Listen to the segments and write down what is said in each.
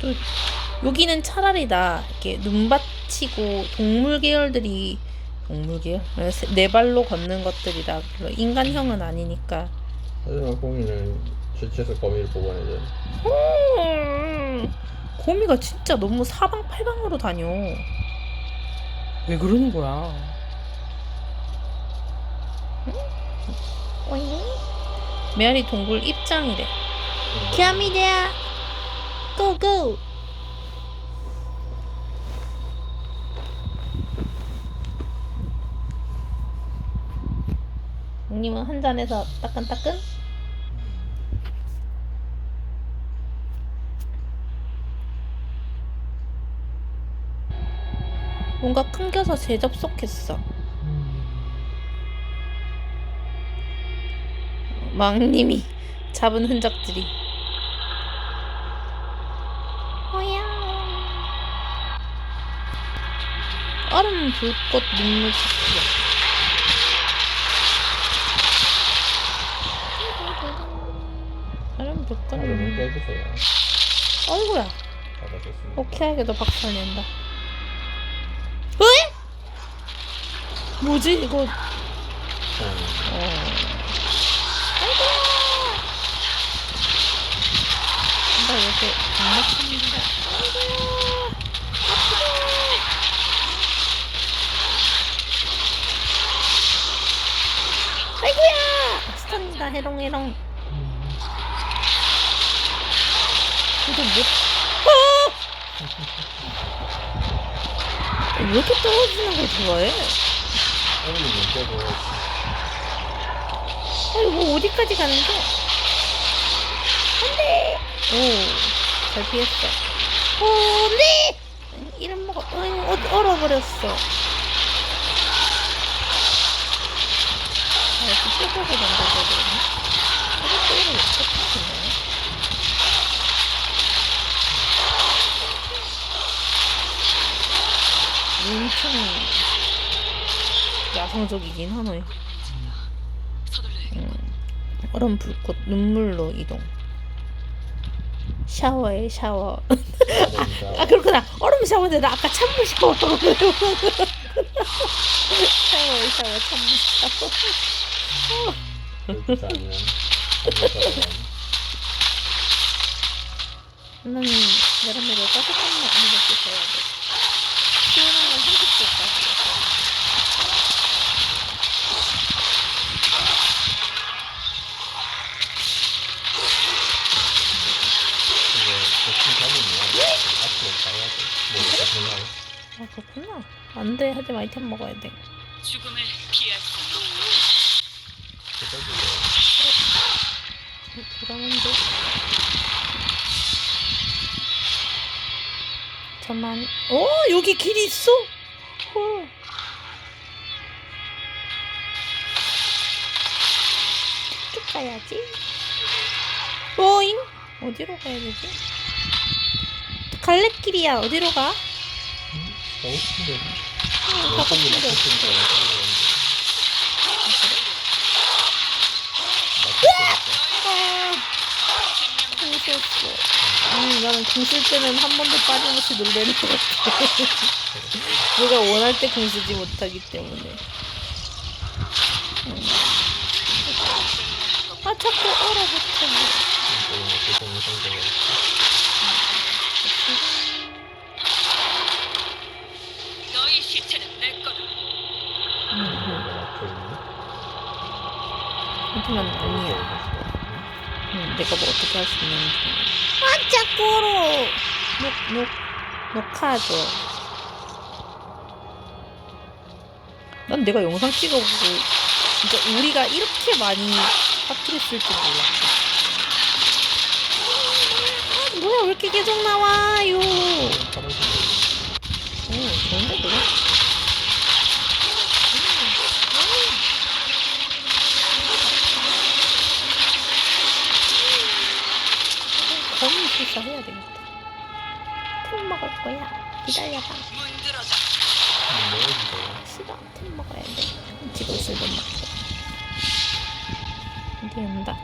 또 여기는 차라리 나 이렇게 눈밭이고 동물 계열들이 동물 계열 네- 네 발로 걷는 것들이다. 별로 인간형은 아니니까. 하지만 공이는 주체에서 거미를 보관해야 돼. 음, 거미가 진짜 너무 사방팔방으로 다녀. 왜 그러는 거야? 메아리 동굴 입장이래. 기아미데야 고고. 형님은 한 잔에서 따끈따끈? 뭔가 끊겨서 재접속했어. 망님이 잡은 흔적들이. 뭐야? 얼음 불꽃 눈물 찾기야. 얼음 불꽃 눈물. 깨주세요. 어이구야. 받아줬습니다. 오케이하게도 박살 낸다. 왜? 뭐지 이거? 음, 나 요새 장난칩니다. 아이고야! 스턴이다 해롱해롱. 이거 뭐? 아! 왜 이렇게 떨어지는 걸 좋아해? 깨고 아이고 어디까지 가는 거? 안돼. 오, 잘 피했어. 오, 안돼. 이름 먹어. 응, 어, 얼어버렸어. 아, 이렇게 뜯어서 던져줘야 되나? 이거 이름 어떻게 엄청 야성적이긴 하네. 음, 얼음 불꽃 눈물로 이동. 샤워해 샤워. 얼음이다. 아 그렇구나. 얼음 샤워인데 나 아까 찬물 샤워. 샤워해 샤워 찬물 샤워. 나는 여름에도 따뜻한 물 이렇게 써야 돼. 시원한 건 한식도 이게 대충 잡으면 앞으로 가야 돼. 뭐 이렇게 아 그렇구나. 안 돼 하지만 아이템 먹어야 돼. 죽음을 피할 수 없는 불안한데. 저만. 오 여기 길이 있어. 헐. 쭉 가야지. 오잉 어디로 가야 되지? 갈래길이야 어디로 가? 싶은데. 맞췄으니까 아, 공수였어. 아니, 나는 공쓸 때는 한 번도 빠짐없이 놀래는 것 같아. 내가 원할 때 공쓰지 못하기 때문에. 음. 아, 자꾸 얼어붙어. 너희 시체는 내 거다. 하지만 아니야. 응, 내가 뭐 어떻게 할 수 있는지. 아, 자꾸 얼어. 녹, 녹, 녹화하죠. 난 내가 영상 찍어보고 진짜 우리가 이렇게 많이 터뜨렸을 줄 몰랐어. 아, 뭐야 왜 이렇게 계속 나와요? 오 좋은데 그래? 실사 해야 되겠다. 템 먹을 거야. 기다려봐. 싫어. 템 먹어야 돼. 지고 있을 돈 먹고. 온다.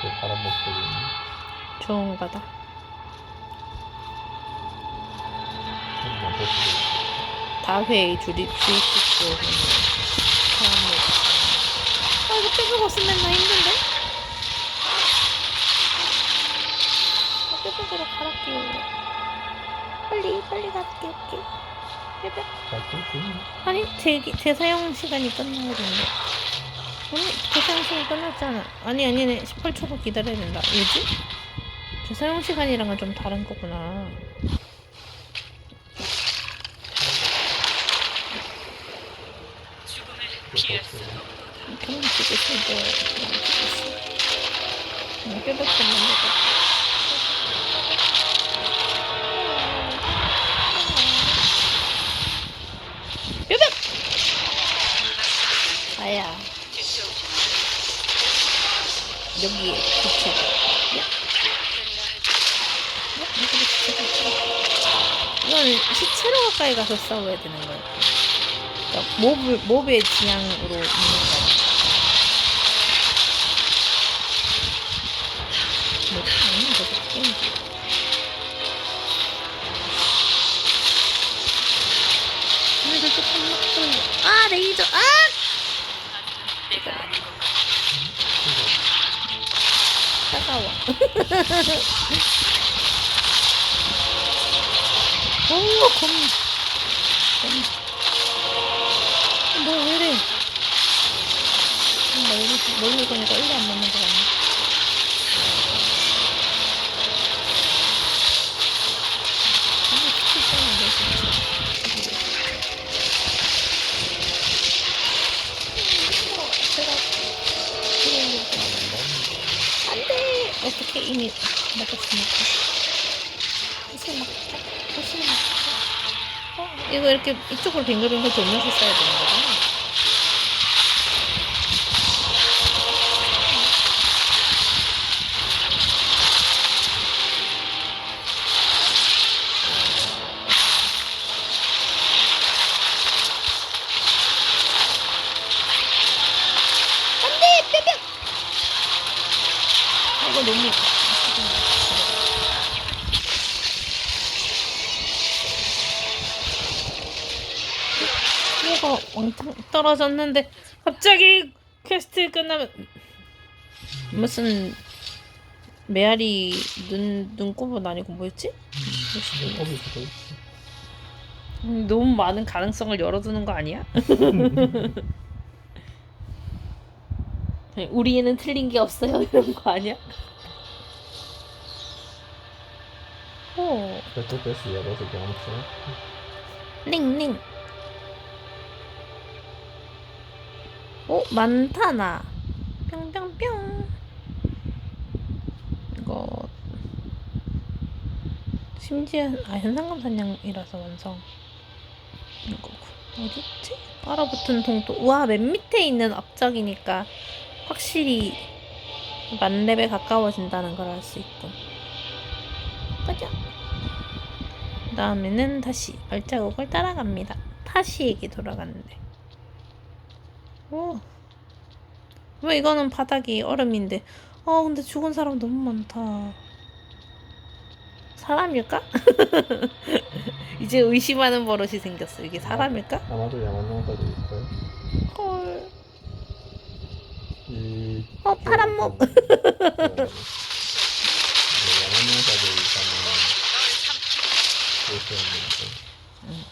그 바람 목소리 좋은 거다. 다회의 주립. 아 이거 빼빼고 쓰면 나 힘든데? 아 빼빼고로 갈아끼울래. 빨리 빨리 갈아끼울게. 빼빼. 갈수 있니? 아니 제 재사용 시간이 끝나야 된대. 아니 재사용 시간 끝났잖아. 아니 아니네 18초도 기다려야 된다. 왜지? 재사용 시간이랑은 좀 다른 거구나. 피할 수 없다. 그럼 지고 싶어. 응, 빼빼고 만들고. 빼빼. 아야. 여기에 붙여. 이건 시체로 가까이 가서 싸워야 되는 거야. 그러니까 몹을, 몹의 지향으로 있는 게임기. 근데 저렇게 탐막도 아, 레이저, 아! 차가워. 오, 검. 검. 너왜 이래? 나 여기 멀리 가니까 일도 안 맞는 어떻게 이미 먹었으니까 다시 먹자 어, 이거 이렇게 이쪽으로 빙글빙글 돌면서 써야 되는 거구나 안돼 뼈뼈 아, 이거 너무 얘가 왕창 떨어졌는데 갑자기 퀘스트 끝나면 무슨 메아리 눈 눈곱은 아니고 뭐였지? 음, 너무 많은 가능성을 열어두는 거 아니야? 우리 애는 틀린 게 없어요 이런 거 아니야? 오, 그래도 베스 열어서 경험치 링링. 오, 많다 나. 뿅뿅뿅. 이거 심지어 아 현상금 사냥이라서 완성. 이거 어딨지? 알아붙은 동도. 우와 맨 밑에 있는 업적이니까 확실히 만렙에 가까워진다는 걸 알 수 있고. 가자. 그 다음에는 다시 발자국을 따라갑니다. 타시에게 돌아갔는데. 오. 왜 이거는 바닥이 얼음인데. 어, 근데 죽은 사람 너무 많다. 사람일까? 이제 의심하는 버릇이 생겼어. 이게 사람일까? 아마도 야만용사도 있고요 헐. 이 어, 파란 목. 네, 야만용사들 일단은 보시는데 응.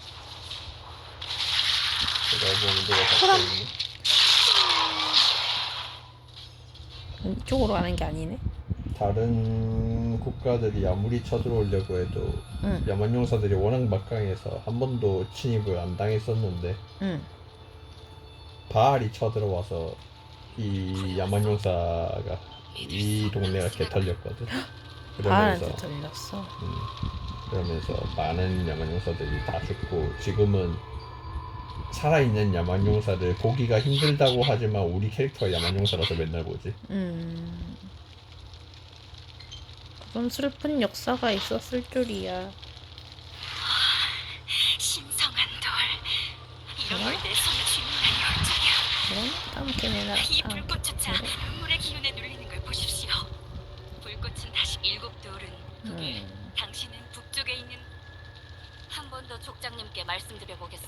제가 보면 누가 파란- 갖고 있는 이쪽으로 가는 게 아니네. 다른 국가들이 아무리 쳐들어오려고 해도 응, 야만 용사들이 워낙 막강해서 한 번도 침입을 안 당했었는데 응. 바알이 쳐들어와서 이 야만 용사가 이 동네가 개털렸거든. 그러면서 바알한테 들렸어. 음, 그러면서 많은 야만 용사들이 다 죽고 지금은 살아있는 야만용사들 보기가 힘들다고 하지만 우리 캐릭터가 야만용사라서 맨날 보지. 음. 그런 슬픈 역사가 있었을 줄이야. 신성한 돌. 이런 걸 내 손에 쥐는 날 열정이야. 그럼 다음 캐내나 이 다음 불꽃조차 캐내나 눈물의 기운에 눌리는 걸 보십시오. 불꽃은 다시 일곱 돌은 그게 음. 당신은 북쪽에 있는 한 족장님께 말씀드려 보겠어.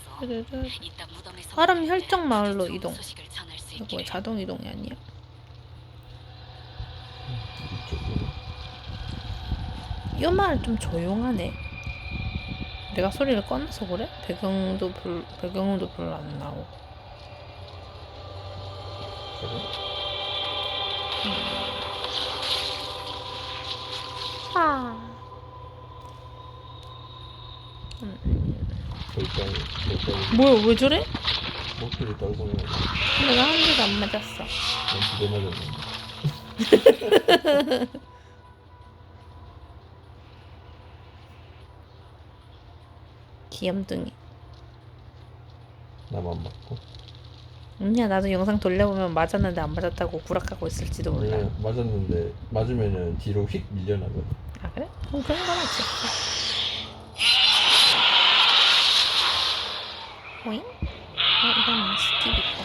이따 무덤에서 사람 혈정 마을로 이동. 이거 자동 이동이 아니야. 이 마을 좀 조용하네 내가 소리를 꺼내서 그래? 배경도 별, 배경음도 별로 안 나오고? 아. 음, 뭐야 왜 저래? 목소리 떨고는 내가 한 대도 안 맞았어 두대 맞았는데. 귀염둥이 나만 맞고. 아니야 나도 영상 돌려보면 맞았는데 안 맞았다고 구락하고 있을지도 몰라 원래 맞았는데 맞으면은 뒤로 휙 밀려나거든. 아 그래? 그럼 그런 건 없어 오잉? 어 이건 스킵 있다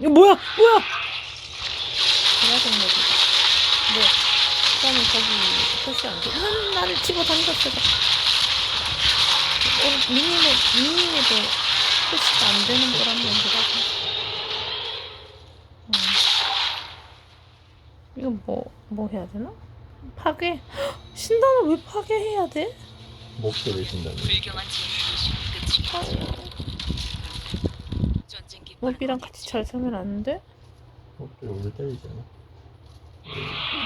이거 뭐야 뭐야 드라곤 모드 뭐 그러면 거기 표시 안 돼? 음, 나를 집어 던졌어 어, 미니맵 미니맵에 표시가 안 되는 거라면 그러고 음. 이거 뭐, 뭐 해야 되나? 파괴? 헉, 신단을 왜 파괴해야 돼? 목소리. 불경한 재 깃발 모비랑 같이 잘 살면 안 돼? 목소리 우리 때리잖아.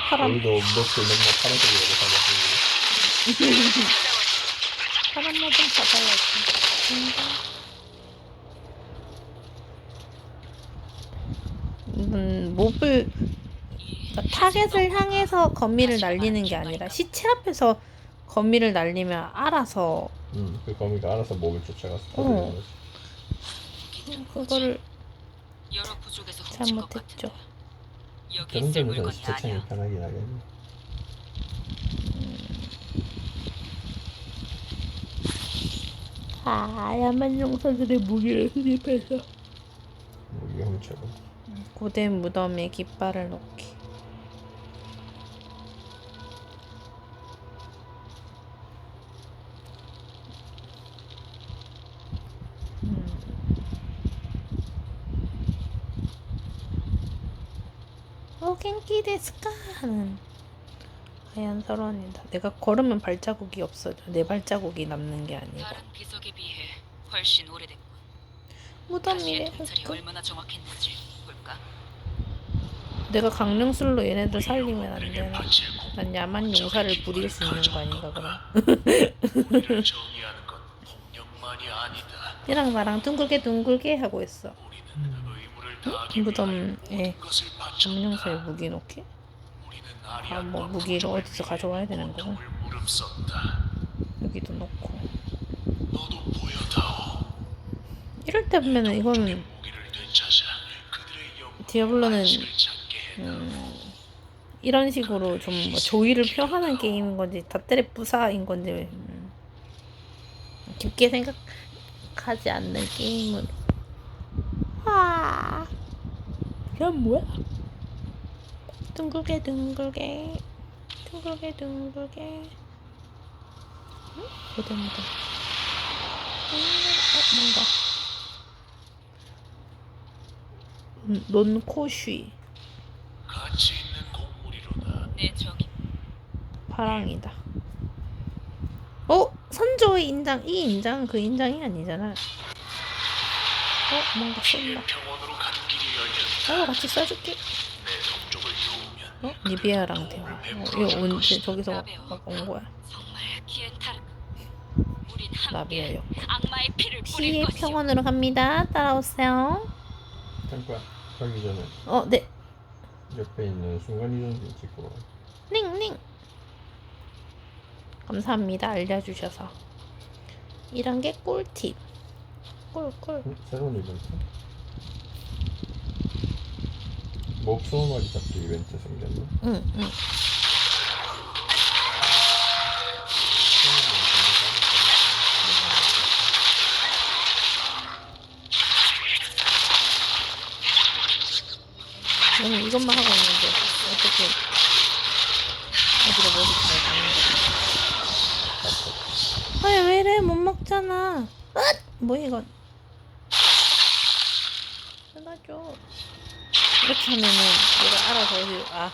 파란, 우리도 목소리 맨날 파란색이라고 살았고. 파란 모좀 받아야지. 음, 몹을, 그러니까 타겟을 향해서 거미를 날리는 게 아니라 시체 앞에서 거미를 날리면 알아서 응, 그 거미가 알아서 목을 쫓아가서 어. 터지는 거지. 그거를 여러 부족에서 훔친 것 잘못했죠. 같은데. 여기 그런 있을 점에서 물건이 시체창이 아니야. 편하긴 하겠네. 하얀만 용사들의 무기를 수집해서 무기 훔쳐고. 고된 무덤에 깃발을 놓기. 오 겐키 데스까 하는 하얀 설원이다. 내가 걸으면 발자국이 없어져. 내 발자국이 남는 게 아니고 다른 비석에 비해 훨씬 오래됐군. 통찰이 얼마나 정확했는지 볼까? 내가 강령술로 얘네들 살리면 안 되나? 난 야만 용사를 부릴 수 있는 거 아닌가 그럼? 우리를 정의하는 건 폭력만이 아니다. 얘랑 나랑 둥글게 둥글게 하고 있어. 무덤에 점령소에. 무기 놓기? 아, 뭐 무기를 어디서 가져와야 되는 거고. 여기도 놓고. 이럴 때 보면은 이거는 디아블로는. 음, 이런 식으로 좀 뭐 조의를 표하는 게임인 건지 다때레 부사인 건지 음, 깊게 생각하지 않는 게임으로. 아, 이건 뭐야? 둥글게 둥글게 둥글게 둥글게. 응? 고대 무덤. 어 뭔가. 음, 논코쉬 가치 있는 곡물이로다. 내 저기 파랑이다. 어? 선조의 인장 이 인장 그 인장이 아니잖아. 어 뭔가 피의 쏜다. 어 같이 도우면 어 니비아랑 대화. 어, 이거 언제 저기서 막 온 거야? 나비아요. 것이오. 평원으로 갑니다. 따라오세요. 잠깐 가기 전에 어 네. 옆에 있는 순간 이동 좀 찍고 와. 닝닝. 감사합니다. 알려주셔서. 이런 게 꿀팁. 콜콜 어? 새로운 이벤트? 뭐 목소마리 잡기 이벤트 생겼나? 응, 응. 나는 이것만 하고 있는데 어떻게 어디로 머리 잘 가는 거야? 아, 뭐. 아니 왜 이래 못 먹잖아. 뭐 이건? 이렇게 하면은 얘가 알아서 어디 아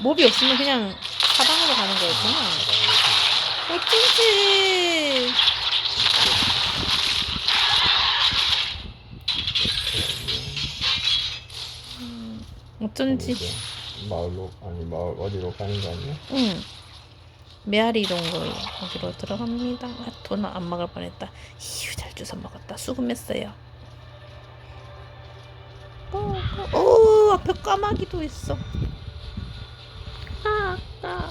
몹이 없으면 그냥 사방으로 가는 거였구나. 어쩐지. 음, 어쩐지. 마을로 아니 마을 어디로 가는 거 아니야? 응. 메아리 동굴 거기로 들어갑니다. 아, 돈안 먹을 뻔했다. 휴, 잘 주워 먹었다. 수금했어요. 어, 어, 오, 앞에 까마귀도 있어. 아, 아.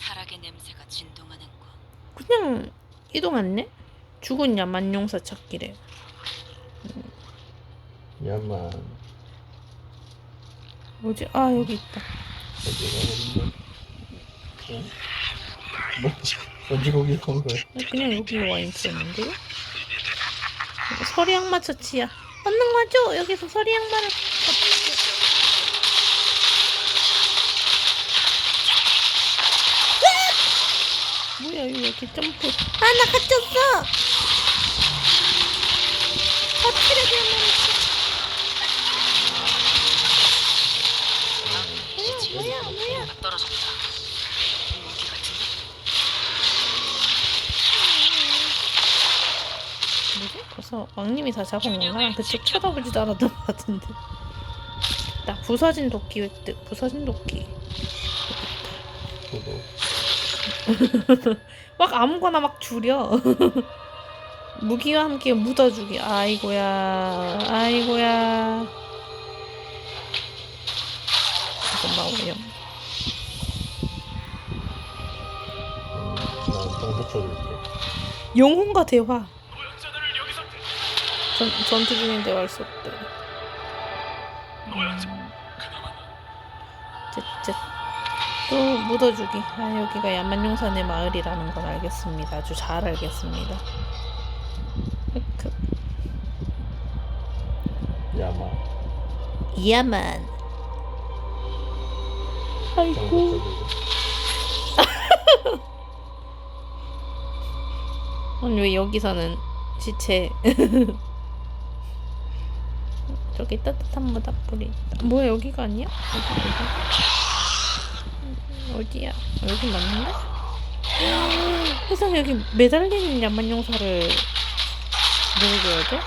타락의 냄새가 진동하는군. 그냥 이동했네? 죽은 야만용사 찾기래. 야만 뭐지? 아, 여기 있다. 어디 가 버린다. 어? 뭐 언제 거기 간 거야? 그냥 여기로 와 있었는데요? 이거 서리양 마 처치야. 얼른 와줘! 여기서 잡을게. 으악! 뭐야, 이거 왜 이렇게 점프. 아, 나 갇혔어! 터치를 그냥 뭐야, 뭐야, 뭐야. 떨어졌다. 무기 같은데? 벌써 왕님이 다 잡은 건가? 난 그쪽 쳐다보지도 않았던 것 같은데. 나 부서진 도끼 획득. 부서진 도끼. 저도 막 아무거나 막 줄여. 무기와 함께 묻어주기. 아이고야. 아이고야. 잠깐만 오염. 음, 난 정도 쳐줄게. 영혼과 대화. 전, 전투 중인 대화할 수 없대. 음. 쯧쯧. 또 묻어주기. 아 여기가 야만용산의 마을이라는 걸 알겠습니다. 아주 잘 알겠습니다. 야만. 정도 아이고. 아니 왜 여기서는 시체 저기 따뜻한 모닥불이 있다. 뭐야 여기가 아니야? 어디 어디 어디야? 여기 맞는데? 세상에 여기 매달리는 야만용사를 넣어줘야 돼?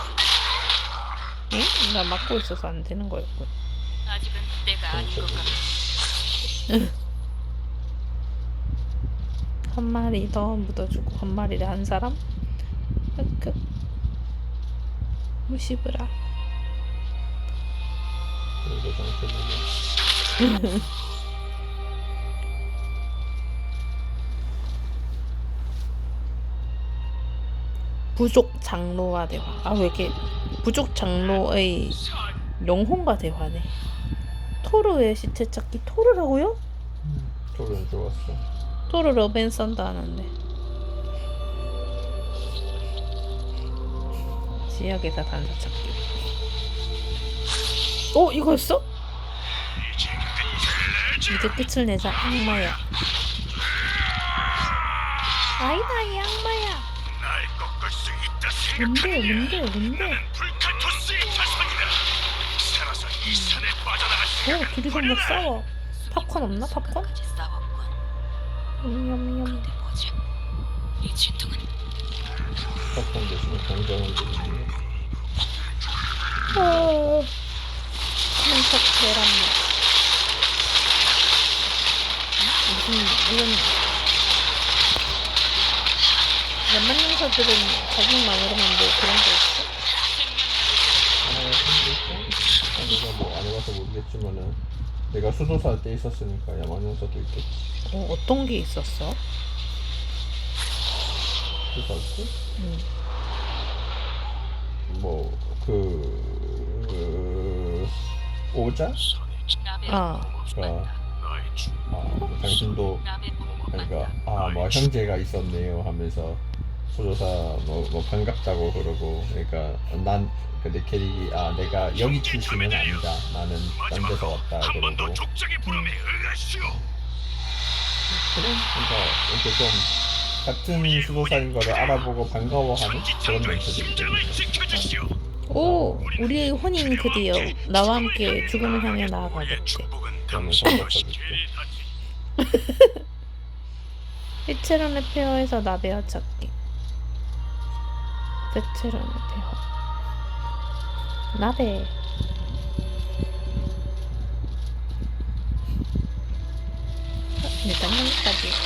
응? 나 막고 있어서 안 되는 거였군. 아직은 때가 아닌 것 같아. 한 마리 더 묻어주고 한 마리를 한 사람? 흑흑 무시브라. 부족 장로와 대화. 아 왜 이렇게 부족 장로의 영혼과 대화네. 토르의 시체 찾기. 토르라고요? 저는 좋았어. 토르 러벤선도 하는데 지역에서 단서 찾기 어 이거였어? 이제 끝을 내자 악마야 아니다 이 악마야 뭔데 뭔데 뭔데 어 둘이서 뭐 싸워 팝콘 없나 팝콘? 뭐지? 이 진동은 대신에 공정을 드리는 어 한턱 계란맛 무슨 이런 웬만 용사들은 자기 마음으로만 뭐 그런 거 있어? 아, 내가 뭐안 해봐서 모르겠지만은 내가 수도사 할때 있었으니까 야만용사도 있겠지. 어, 어떤 게 있었어? 수도사 할 때? 응. 뭐, 그, 그 오자? 나베 아. 가, 아, 당신도, 그러니까, 아, 뭐, 형제가 있었네요 하면서 구조사 뭐, 뭐 반갑다고 그러고 그러니까 난 근데 캐릭이 아 내가 여기 출신은 아니다 나는 딴 데서 왔다 그러고. 그래 그러니까 이렇게 좀 같은 수도사인 거를 알아보고 반가워하는 그런 멘트들이 지켜주시 오. 오, 우리의 혼인 드디어 나와 함께 죽음을 향해 당신과 성격적이고. 시키리다지. 베테랑의 페어에서 나베아 찾기. 베테랑의 페어. 나베. 일단 여기까지.